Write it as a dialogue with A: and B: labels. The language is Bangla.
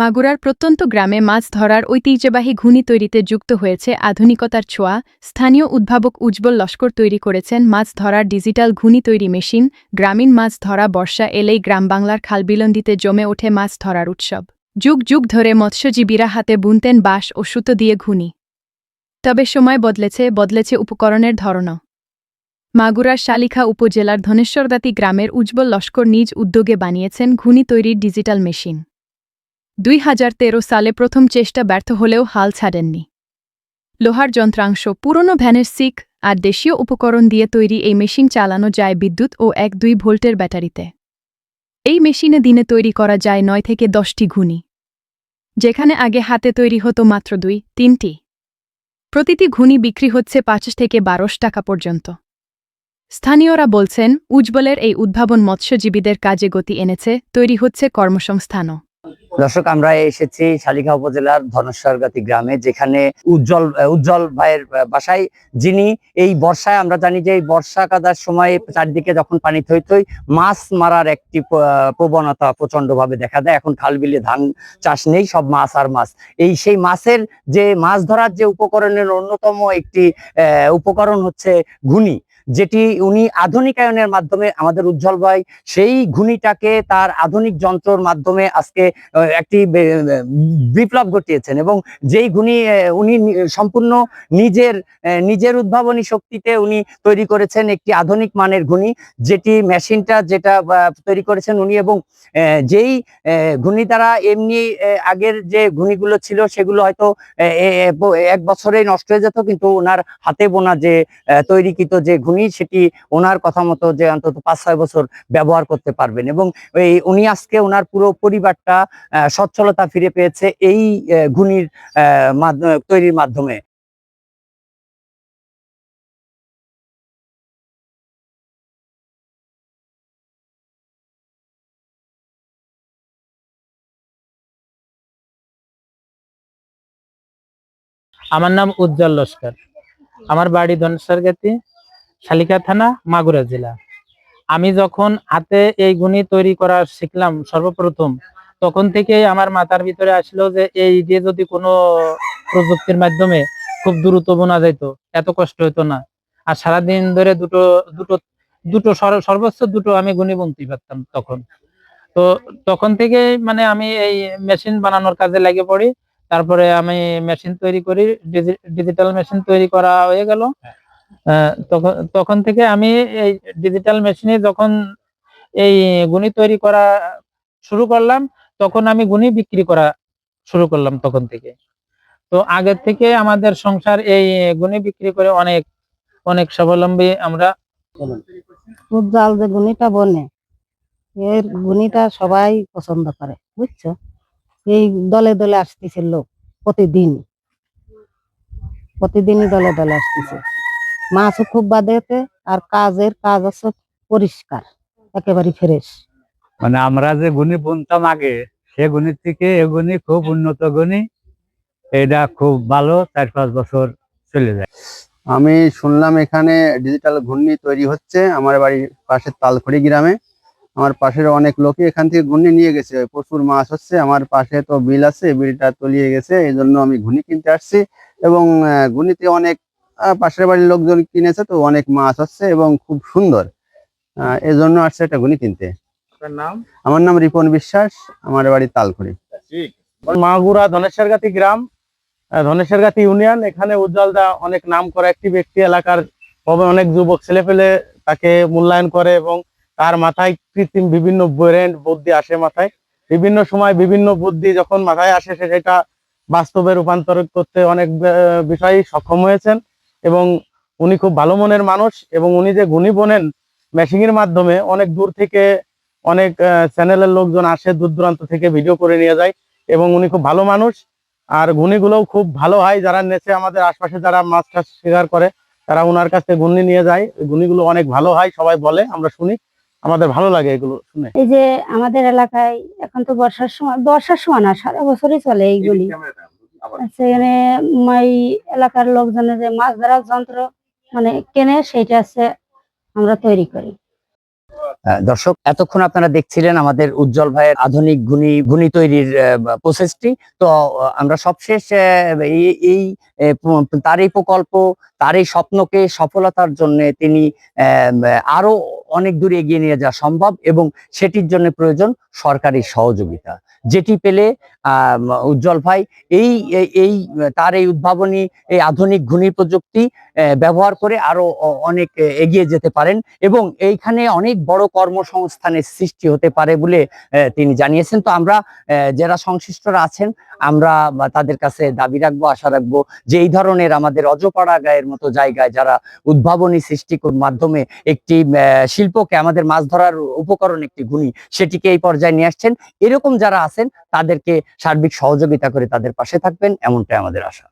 A: মাগুরার প্রত্যন্ত গ্রামে মাছ ধরার ঐতিহ্যবাহী ঘুনি তৈরিতে যুক্ত হয়েছে আধুনিকতার ছোঁয়া। স্থানীয় উদ্ভাবক উজ্জ্বল লস্কর তৈরি করেছেন মাছ ধরার ডিজিটাল ঘুনি তৈরি মেশিন। গ্রামীণ মাছ ধরা বর্ষা এলেই গ্রাম বাংলার খালবিলন্দিতে জমে ওঠে মাছ ধরার উৎসব। যুগ যুগ ধরে মৎস্যজীবীরা হাতে বুনতেন বাঁশ ও সুতো দিয়ে ঘুনি তবে সময় বদলেছে বদলেছে উপকরণের ধরনও। মাগুরার শালিখা উপজেলার ধনেশ্বরদাতি গ্রামের উজ্জ্বল লস্কর নিজ উদ্যোগে বানিয়েছেন ঘুনি তৈরির ডিজিটাল মেশিন। দুই হাজার তেরো সালে প্রথম চেষ্টা ব্যর্থ হলেও হাল ছাড়েননি। লোহার যন্ত্রাংশ, পুরনো ভ্যানের সিক আর দেশীয় উপকরণ দিয়ে তৈরি এই মেশিন চালানো যায় বিদ্যুৎ ও এক দুই ভোল্টের ব্যাটারিতে। এই মেশিনে দিনে তৈরি করা যায় নয় থেকে দশটি ঘুনি যেখানে আগে হাতে তৈরি হতো মাত্র দুই, তিনটি। প্রতিটি ঘুনি বিক্রি হচ্ছে পাঁচ থেকে বারোশ টাকা পর্যন্ত। স্থানীয়রা বলছেন, উজ্জ্বলের এই উদ্ভাবন মৎস্যজীবীদের কাজে গতি এনেছে, তৈরি হচ্ছে কর্মসংস্থানও।
B: দর্শক, আমরা এসেছি শালিখা উপজেলার ধনেশ্বরগাতি গ্রামে, যেখানে উজ্জ্বল উজ্জ্বল ভাইয়ের বাসায়, যিনি এই বর্ষায়, আমরা জানি যে এই বর্ষা কাদার সময় চারদিকে যখন পানি থই থই, মাছ মারার একটি প্রবণতা প্রচণ্ড ভাবে দেখা দেয়। এখন খাল বিলে ধান চাষ নেই, সব মাছ আর মাছ। এই সেই মাছের যে, মাছ ধরার যে উপকরণের অন্যতম একটি উপকরণ হচ্ছে ঘুনি। যেটি উনি আধুনিকায়নের মাধ্যমে আমাদের উজ্জ্বল ভাই সেই ঘুনিটাকে তার আধুনিক যন্ত্রর মাধ্যমে আজকে একটি বিপ্লব ঘটিয়েছেন এবং যেই আহ, উনি সম্পূর্ণ নিজের নিজের উদ্ভাবনী শক্তিতে উনি তৈরি করেছেন একটি আধুনিক মানের ঘুনি যেটি মেশিনটা যেটা তৈরি করেছেন উনি এবং যেই ঘুনি দ্বারা এমনি আগের যে ঘুনিগুলো ছিল সেগুলো হয়তো এক বছরেই নষ্ট হয়ে যেত কিন্তু ওনার হাতে বোনা যে তৈরিকৃত যে ঘুনি সেটি ওনার কথা মতো যে অন্তত পাঁচ, ছয় বছর ব্যবহার করতে পারবেন এবং এই উনি আজকে ওনার পুরো পরিবারটা সচ্ছলতা ফিরে পেয়েছে এই মাধ্য- তৈরির মাধ্যমে।
C: আমার নাম উজ্জ্বল লস্কর। আমার বাড়ি ধনেশ্বরগাতি শালিকা থানা মাগুরা জেলা। আমি যখন হাতে এই গুণী তৈরি করা শিখলাম সর্বপ্রথম তখন থেকে আমার মাথার ভিতরে আসলো যে এই দিয়ে যদি কোনো প্রযুক্তির মাধ্যমে খুব দ্রুত বোনা যাইতো এত কষ্ট হতো না। আর সারাদিন ধরে দুটো দুটো দুটো সর্বোচ্চ দুটো আমি গুণী বুনতে পারতাম তখন। তো তখন থেকে মানে আমি এই মেশিন বানানোর কাজে লেগে পড়ি। তারপরে আমি মেশিন তৈরি করি ডিজিটাল মেশিন তৈরি করা হয়ে গেল। আহ, তখন থেকে আমি এই ডিজিটাল মেশিনে যখন এই গুণি তৈরি করা শুরু করলাম, তখন আমি গুণি বিক্রি করা শুরু করলাম তখন থেকে। তো আগের থেকে আমাদের সংসার এই গুণি বিক্রি করে অনেক অনেক স্বাবলম্বী আমরা।
D: উজ্জ্বল যে গুণিটা বনে, এর গুণিটা সবাই পছন্দ করে, বুঝছ? এই দলে দলে আসতেছে লোক প্রতিদিন প্রতিদিনই দলে দলে আসতেছে। মাছও খুব বাদেতে আর কাজের কাজ আছে পরিষ্কার একেবারে ফ্রেশ।
E: মানে আমরা যে গুণি বুনতাম আগে সে গুণীর থেকে এ গুণী খুব উন্নত গুণী এটা খুব ভালো চার পাঁচ বছর চলে যায়।
F: আমি শুনলাম এখানে ডিজিটাল ঘূর্ণি তৈরি হচ্ছে আমার বাড়ির পাশে তালখড়ি গ্রামে। আমার পাশের অনেক লোকই এখান থেকে ঘূর্ণি নিয়ে গেছে প্রচুর মাছ হচ্ছে আমার পাশে তো বিল আছে বিলটা তলিয়ে গেছে এই জন্য আমি ঘুনি কিনতে আসছি। এবং ঘুনিতে অনেক পাশের বাড়ির লোকজন কিনেছে তো অনেক মাছ আসছে এবং খুব সুন্দর। আহ, এই জন্য আসছে একটা ঘুনি কিনতে। আমার নাম রিপন বিশ্বাস আমার বাড়ি তালখড়ি।
C: মাগুরা ধনেশ্বরগাতি গ্রাম। আহ, ধনেশ্বরগাতি ইউনিয়ন এখানে উজ্জ্বলদা অনেক নাম করা একটি ব্যক্তি এলাকার অনেক যুবক ছেলে পেলে তাকে মূল্যায়ন করে এবং তার মাথায় কৃত্রিম বিভিন্ন ব্রেন বুদ্ধি আসে মাথায়। বিভিন্ন সময় বিভিন্ন বুদ্ধি যখন মাথায় আসে সে সেটা বাস্তবে রূপান্তর করতে অনেক বিষয়ে সক্ষম হয়েছেন। এবং উনি খুব ভালো মনের মানুষ এবং উনি যে গুণী বোনেন মেশিনের মাধ্যমে অনেক দূর থেকে অনেক চ্যানেলের লোকজন আসে দূর দূরান্ত থেকে ভিডিও করে নিয়ে যায় এবং উনি খুব ভালো মানুষ। আর ঘুনিগুলোও খুব ভালো হয়। যারা নেচে আমাদের আশপাশে যারা মাছ টাছ শিকার করে তারা ওনার কাছ থেকে নিয়ে যায়। ঘুনিগুলো অনেক ভালো হয় সবাই বলে আমরা শুনি। আমাদের ভালো লাগে এগুলো শুনে।
G: এই যে আমাদের এলাকায় এখন তো বর্ষার সময় বর্ষার সময় না সারা বছরই চলে এইগুলি। সেখানে উম এই এলাকার লোকজনের যে মাছ ধরার যন্ত্র মানে কেনে সেইটা হচ্ছে আমরা তৈরি করি।
B: দর্শক, এতক্ষণ আপনারা দেখছিলেন আমাদের উজ্জ্বল ভাইয়ের আধুনিক ঘুনি ঘুনি তৈরির প্রসেসটি। তো আমরা সবশেষ এই- তার এই প্রকল্প, তার এই স্বপ্নকে সফলতার জন্য তিনি আরও অনেক দূর এগিয়ে নিয়ে যাওয়া সম্ভব এবং সেটির জন্য প্রয়োজন সরকারি সহযোগিতা। যেটি পেলে উজ্জ্বল ভাই এই এই- তার এই উদ্ভাবনী এই আধুনিক ঘূর্ণি প্রযুক্তি ব্যবহার করে আরও অনেক এগিয়ে যেতে পারেন এবং এইখানে অনেক বড় কর্মসংস্থানের সৃষ্টি হতে পারে বলে তিনি জানিয়েছেন। তো আমরা যারা সংশ্লিষ্টরা আছেন আমরা তাদের কাছে দাবি রাখব আশা রাখব যে এই ধরনের আমাদের অজপাড়া গায়ের মতো জায়গায় যারা উদ্ভাবনী সৃষ্টি মাধ্যমে একটি আহ, শিল্পকে আমাদের মাছ ধরার উপকরণ একটি গুণী, সেটিকে এই পর্যায়ে নিয়ে আসছেন। এরকম যারা আছেন, তাদেরকে সার্বিক সহযোগিতা করে তাদের পাশে থাকবেন, এমনটাই আমাদের আশা।